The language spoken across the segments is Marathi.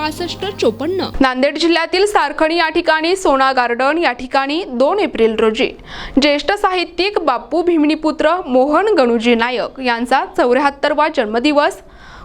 पासष्ट चोपन्न. नांदेड जिल्ह्यातील सारखणी या ठिकाणी सोना गार्डन या ठिकाणी दोन एप्रिल रोजी. ज्येष्ठ साहित्यिक बापू भिमणीपुत्र मोहन गणूजी नायक यांचा चौऱ्याहत्तरवा जन्मदिवस.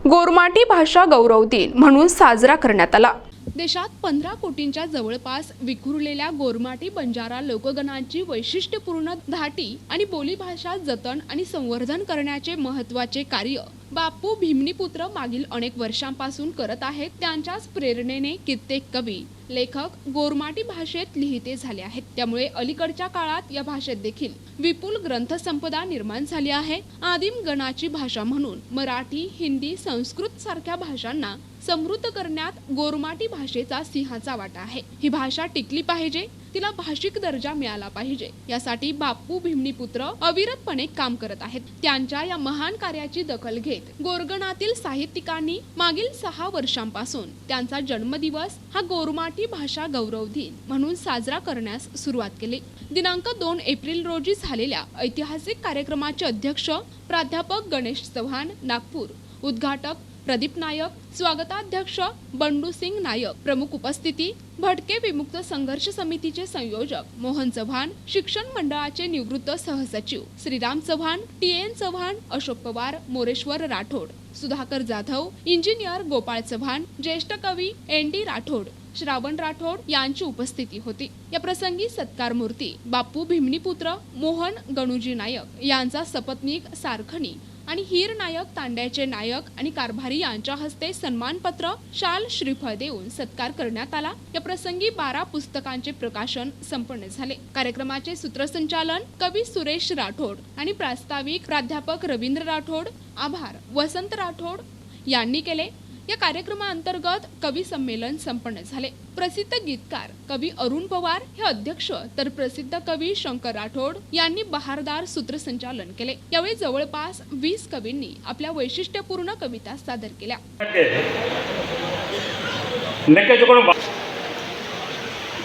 गोरमाटी भाषा गौरव दिन म्हणून साजरा करण्यात आला. देशात पंधरा कोटींच्या जवळपास विखुरलेल्या गोरमाटी बंजारा लोकगणांची वैशिष्ट्यपूर्ण धाटी आणि बोलीभाषा जतन आणि संवर्धन करण्याचे महत्त्वाचे कार्य बापू भीमनीपुत्र मागील अनेक वर्षांपासून करत आहेत त्यांच्याच प्रेरणेने कित्येक कवी लेखक गोरमाटी भाषेत लिहिते झाले आहेत. त्यामुळे अलीकडच्या काळात या भाषेत देखील विपुल ग्रंथसंपदा निर्माण झाली आहे. आदिम गणाची भाषा म्हणून मराठी हिंदी संस्कृत सारख्या भाषांना समृद्ध करण्यात गोरमाटी भाषेचा सिंहाचा वाटा आहे. ही भाषा टिकली पाहिजे तिला भाषिक दर्जा मिळाला पाहिजे. यासाठी बापू भिमणीपुत्र अविरतपणे काम करत आहेत. त्यांच्या या महान कार्याची दखल घेत गोरगणातील साहित्यिकांनी मागील सहा वर्षांपासून त्यांचा जन्मदिवस हा गोरमाटी भाषा गौरव दिन म्हणून साजरा करण्यास सुरुवात केली. दिनांक दोन एप्रिल रोजी झालेल्या ऐतिहासिक कार्यक्रमाचे अध्यक्ष प्राध्यापक गणेश चव्हाण नागपूर. उद्घाटक प्रदीप नायक स्वागताध्यक्ष बंडू सिंग नायक प्रमुख उपस्थिती भटके विमुक्त संघर्ष समितीचे संयोजक मोहन चव्हाण शिक्षण मंडळाचे निवृत्त सहसचिव Shriram Chavan T N Chavan Ashok Pawar Moreshwar Rathod Sudhakar Jadhav engineer Gopal Chavan ज्येष्ठ कवी एन डी राठोड श्रावण राठोड यांची उपस्थिती होती. या प्रसंगी सत्कार मूर्ती बापू भिमणीपुत्र मोहन गणूजी नायक यांचा सपत्नीक सारखणी आणि हीर नायक तांड्याचे नायक आणि कारभारी यांच्या हस्ते सन्मानपत्र शाल श्रीफळ देऊन सत्कार करण्यात आला. या प्रसंगी बारा पुस्तकांचे प्रकाशन संपन्न झाले. कार्यक्रमाचे सूत्रसंचालन कवी सुरेश राठोड आणि प्रास्ताविक प्राध्यापक रवींद्र राठोड आभार वसंत राठोड यांनी केले. या कार्यक्रमाअंतर्गत कवी संमेलन संपन्न झाले. प्रसिद्ध गीतकार कवी अरुण पवार हे अध्यक्ष तर प्रसिद्ध कवी शंकर राठोड यांनी बहारदार सूत्रसंचालन केले. यावेळी जवळपास वीस कवींनी आपल्या वैशिष्ट्यपूर्ण कविता सादर केल्या.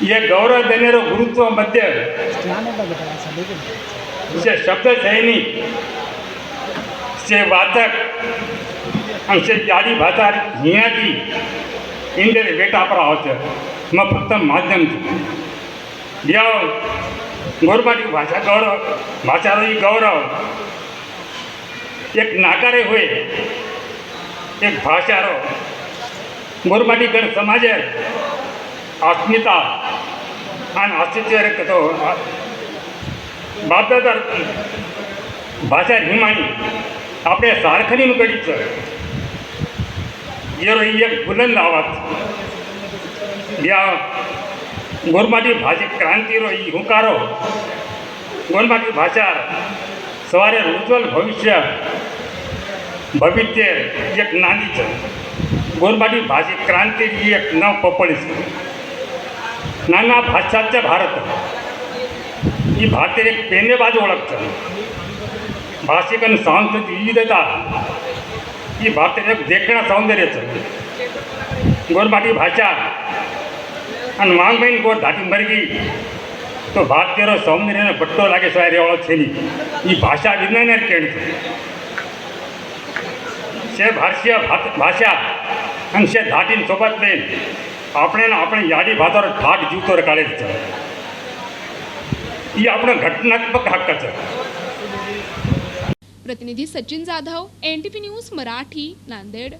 ये गौरव देने गुरुत्व मध्य शब्द सैनी से वाचक सैनिक से वाचक आणि से जाडी भाषा हियाची इंदर वेटा पर आवचं मग फक्त माध्यम या गोरबाटी भाषा गौरव भाषारो ही गौरव एक नाकारे होय एक भाषारो गोरबाटी गण समाज अस्मिता आणि अस्तित्व कतो बापदादार भाषा हिमाणी आपल्या सारखणी कडीचं येरो एक बुलंद आवाज या गोरमाटी भाषे क्रांतीरो ही हुंकारो गोरमाटी भाषा सवारे उज्ज्वल भविष्य भवित्य एक नांदीचं गोरमाटी भाषे क्रांती ही एक नव पपळीच नाना भाषाच्या भारत ही भारतीय एक पेनेबाज ओळखतं भाषिक आणि सांस्कृतिक विविधता ही भारताचं एक देखणं सौंदर्याचं गोरमाटी भाषा आणि मांगबहीण गोर धाटी मरगी तो भारतीय सौंदर्यानं बट्टो लागे सोय रेवळ छेली ही भाषा विज्ञानात केळतं शे भारतीय भात भाषा आणि शे धाटीन सोबत प्रेम આપણે ને આપણે યાદી ભાતર ઠાઠ જીવતોર કાઢે છે એ આપણો ઘટનાત્મક હક્ક છે प्रतिनिधी Sachin Jadhav N T news Marathi Nanded.